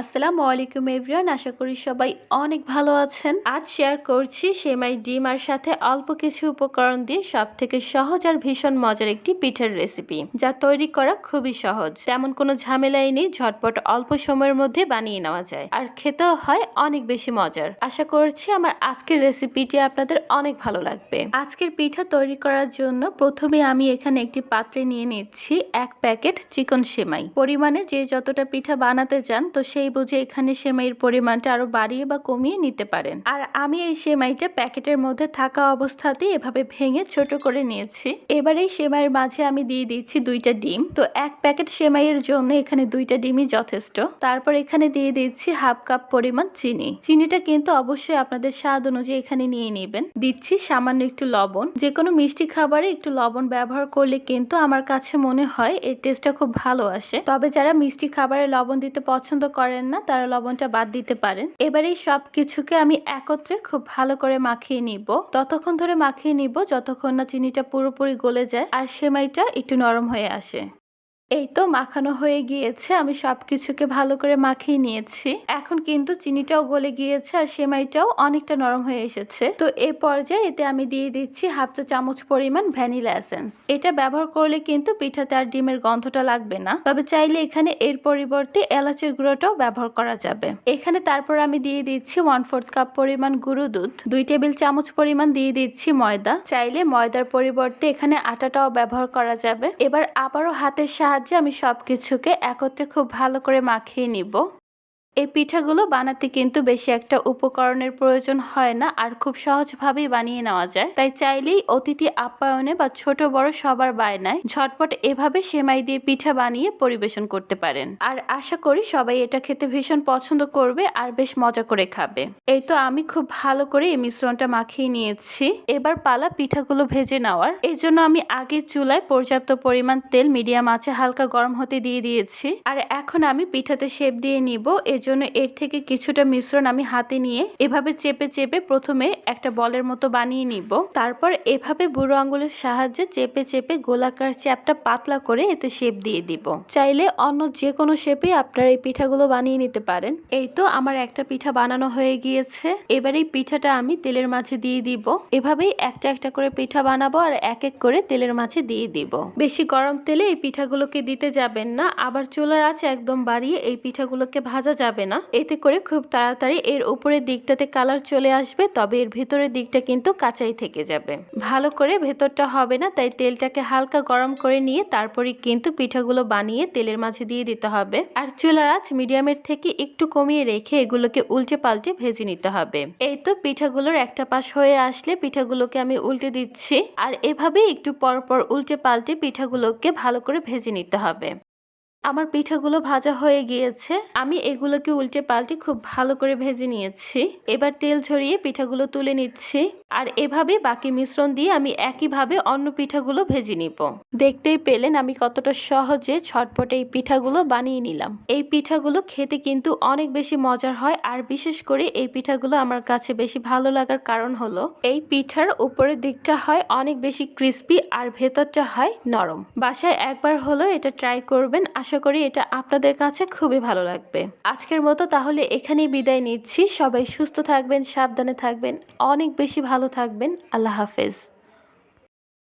আসসালামু আলাইকুম এভরিওয়ান, আশা করি সবাই অনেক ভালো আছেন। আজ শেয়ার করছি সেমাই ডিম আর সাথে অল্প কিছু উপকরণ দিয়ে সব থেকে সহজ আর ভীষণ মজার একটি পিঠার রেসিপি যা তৈরি করা খুবই সহজ। তেমন কোনো ঝামেলাই নেই, ঝটপট অল্প সময়ের মধ্যে বানিয়ে নেওয়া যায়, আর খেতেও হয় অনেক বেশি মজার। আশা করছি আমার আজকের রেসিপিটি আপনাদের অনেক ভালো লাগবে। আজকের পিঠা তৈরি করার জন্য প্রথমে আমি এখানে একটি পাত্রে নিয়ে নিচ্ছি এক প্যাকেট চিকন সেমাই। পরিমাণে যে যতটা পিঠা বানাতে চান, তো সেই বুঝে এখানে সেমাইয়ের পরিমাণটা আরও বাড়িয়ে বা কমিয়ে নিতে পারেন। আর আমি এই সেমাইটা প্যাকেটের মধ্যে থাকা অবস্থাতেই এভাবে ভেঙে ছোট করে নিয়েছি। এবার এই সেমাইয়ের মাঝে আমি দিয়ে দিচ্ছি দুইটা ডিম। তো এক প্যাকেট সেমাইয়ের জন্য এখানে দুইটা ডিমই যথেষ্ট। তারপর এখানে দিয়ে দিচ্ছি হাফ কাপ পরিমাণ চিনি। চিনিটা কিন্তু অবশ্যই আপনাদের স্বাদ অনুযায়ী এখানে নিয়ে নেবেন। দিচ্ছি সামান্য একটু লবণ। যে কোনো মিষ্টি খাবারে একটু লবণ ব্যবহার করলে কিন্তু আমার কাছে মনে হয় এর টেস্টটা খুব ভালো আসে। তবে যারা মিষ্টি খাবারে লবণ দিতে পছন্দ করেন না, তারা লবণটা বাদ দিতে পারেন। এবার এই সব কিছুকে আমি একত্রে খুব ভালো করে মাখিয়ে নিব। ততক্ষণ ধরে মাখিয়ে নিব, যতক্ষণ না চিনিটা পুরোপুরি গলে যায় আর সেমাইটা একটু নরম হয়ে আসে। এই তো মাখানো হয়ে গিয়েছে, আমি সব কিছুকে ভালো করে মাখিয়ে নিয়েছি। এখন কিন্তু চিনিটাও গলে গিয়েছে আর সেমাইটাও অনেকটা নরম হয়ে এসেছে। তো এ পর্যায়ে এতে আমি দিয়ে দিচ্ছি হাফ চা চামচ পরিমাণ ভ্যানিলা এসেন্স। এটা ব্যবহার করলে কিন্তু পিঠাতে আর ডিমের গন্ধটা লাগবে না। তবে চাইলে এখানে এর পরিবর্তে এলাচের গুঁড়োটাও ব্যবহার করা যাবে। এখানে তারপর আমি দিয়ে দিচ্ছি ওয়ান ফোর্থ কাপ পরিমাণ গুঁড়ো দুধ, দুই টেবিল চামচ পরিমাণ দিয়ে দিচ্ছি ময়দা। চাইলে ময়দার পরিবর্তে এখানে আটাটাও ব্যবহার করা যাবে। এবার আবারও হাতের সাহায্যে সাহায্যে আমি সব কিছুকে একত্রে খুব ভালো করে মাখিয়ে নিব। এই পিঠাগুলো বানাতে কিন্তু বেশি একটা উপকরণের প্রয়োজন হয় না আর খুব সহজভাবেই বানিয়ে নেওয়া যায়। তাই চাইলেই অতিথি আপ্যায়নে বা ছোট বড় সবার বায়নায় ঝটপট এভাবে সেমাই দিয়ে পিঠা বানিয়ে পরিবেশন করতে পারেন। আর আশা করি সবাই এটা খেতে ভীষণ পছন্দ করবে আর বেশ মজা করে খাবে। এই তো আমি খুব ভালো করে এই মিশ্রণটা মাখিয়ে নিয়েছি। এবার পালা পিঠাগুলো ভেজে নেওয়ার। এই জন্য আমি আগে চুলায় পর্যাপ্ত পরিমাণ তেল, মিডিয়াম আছে হালকা গরম হতে দিয়ে দিয়েছি। আর এখন আমি পিঠাতে শেপ দিয়ে নিব। জন্য এর থেকে কিছুটা মিশ্রণ আমি হাতে নিয়ে এভাবে চেপে চেপে প্রথমে একটা বলের মতো বানিয়ে নিব। তারপর এভাবে বুড়ো আঙ্গুলের সাহায্যে চেপে চেপে গোলাকার চ্যাপটা পাতলা করে এতে শেপ দিয়ে দিব। চাইলে অন্য যে কোনো শেপে আপনারা এই পিঠাগুলো বানিয়ে নিতে পারেন। এই তো আমার একটা পিঠা বানানো হয়ে গিয়েছে। এবার এই পিঠাটা আমি তেলের মাঝে দিয়ে দিব। এভাবেই একটা একটা করে পিঠা বানাবো আর এক এক করে তেলের মাঝে দিয়ে দিব। বেশি গরম তেলে এই পিঠাগুলোকে দিতে যাবেন না। আবার চুলার আছে একদম বাড়িয়ে এই পিঠাগুলোকে ভাজা যাবে যাবে না। এতে করে খুব তাড়াতাড়ি এর উপরের দিকটাতে কালার চলে আসবে, তবে এর ভিতরের দিকটা কিন্তু কাঁচাই থেকে যাবে। ভালো করে ভেতরটা হবে না, তাই তেলটাকে হালকা গরম করে নিয়ে তারপরে কিন্তু পিঠাগুলো বানিয়ে তেলের মাঝে দিয়ে দিতে হবে। আর চুলার আঁচ মিডিয়ামের থেকে একটু কমিয়ে রেখে এগুলোকে উল্টে পাল্টে ভেজে নিতে হবে। এই তো পিঠাগুলোর একটা পাশ হয়ে আসলে পিঠাগুলোকে আমি উল্টে দিচ্ছি। আর এভাবে একটু পর পর উল্টে পাল্টে পিঠাগুলোকে ভালো করে ভেজে নিতে হবে। আমার পিঠাগুলো ভাজা হয়ে গিয়েছে। আমি এগুলোকে উল্টে পাল্টে খুব ভালো করে ভেজে নিয়েছি। এবার তেল ঝরিয়ে পিঠাগুলো তুলে নিচ্ছি। আর এভাবে বাকি মিশ্রণ দিয়ে আমি একইভাবে অন্য পিঠাগুলো ভেজে নিব। দেখতেই পেলেন আমি কতটা সহজে ছটপটে এই পিঠাগুলো বানিয়ে নিলাম। এই পিঠাগুলো খেতে কিন্তু অনেক বেশি মজার হয় আর বিশেষ করে এই পিঠাগুলো আমার কাছে বেশি ভালো লাগার কারণ হলো, এই পিঠার উপরের দিকটা হয় অনেক বেশি ক্রিস্পি আর ভেতরটা হয় নরম। বাসায় একবার হলো এটা ট্রাই করবেন। আশা করি এটা আপনাদের কাছে খুবই ভালো লাগবে। আজকের মতো তাহলে এখানেই বিদায় নিচ্ছি। সবাই সুস্থ থাকবেন, সাবধানে থাকবেন, অনেক বেশি ভালো থাকবেন। আল্লাহ হাফেজ।